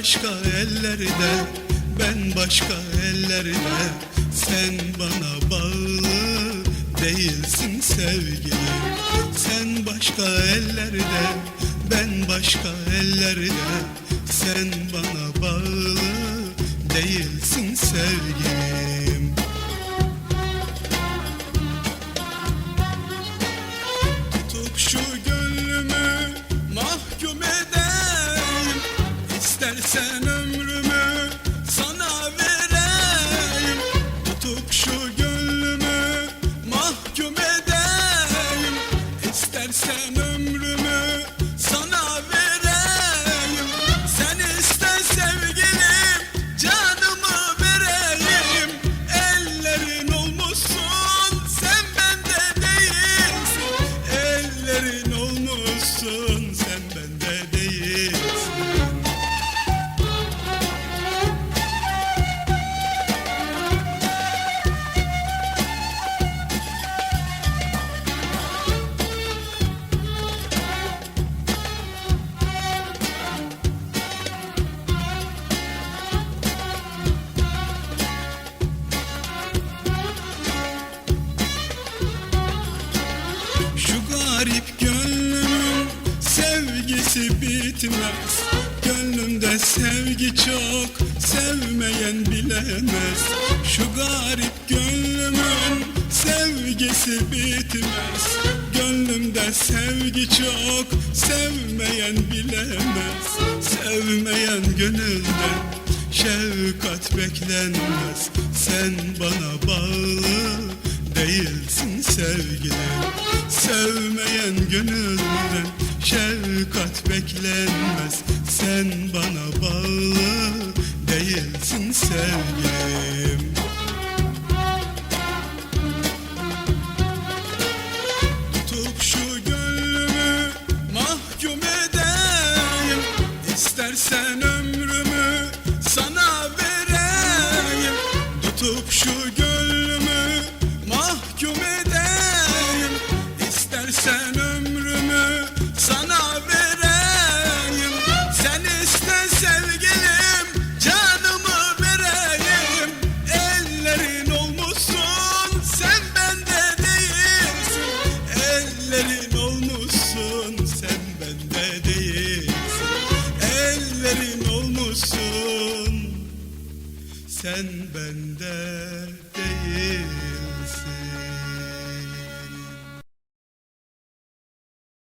Başka ellerde Ben başka ellerde. Sen bana bağlı Değilsin sevgilim. Sen başka ellerde Ben başka ellerde. Sen bana bağlı Değilsin sevgilim İstersen sevgisi bitmez. Gönlümde sevgi çok sevmeyen bilemez. Şu garip gönlümün sevgisi bitmez. Gönlümde sevgi çok sevmeyen bilemez. Sevmeyen gönülden şefkat beklenmez. Sen bana bağlı değilsin sevgilim Sevmeyen gönülden şefkat beklenmez. Sen bana bağlı değilsin sevgilim. Tutup şu gönlümü mahkum edeyim. İstersen ömrümü değilsin Ellerin olmuşsun. Sen bende değilsin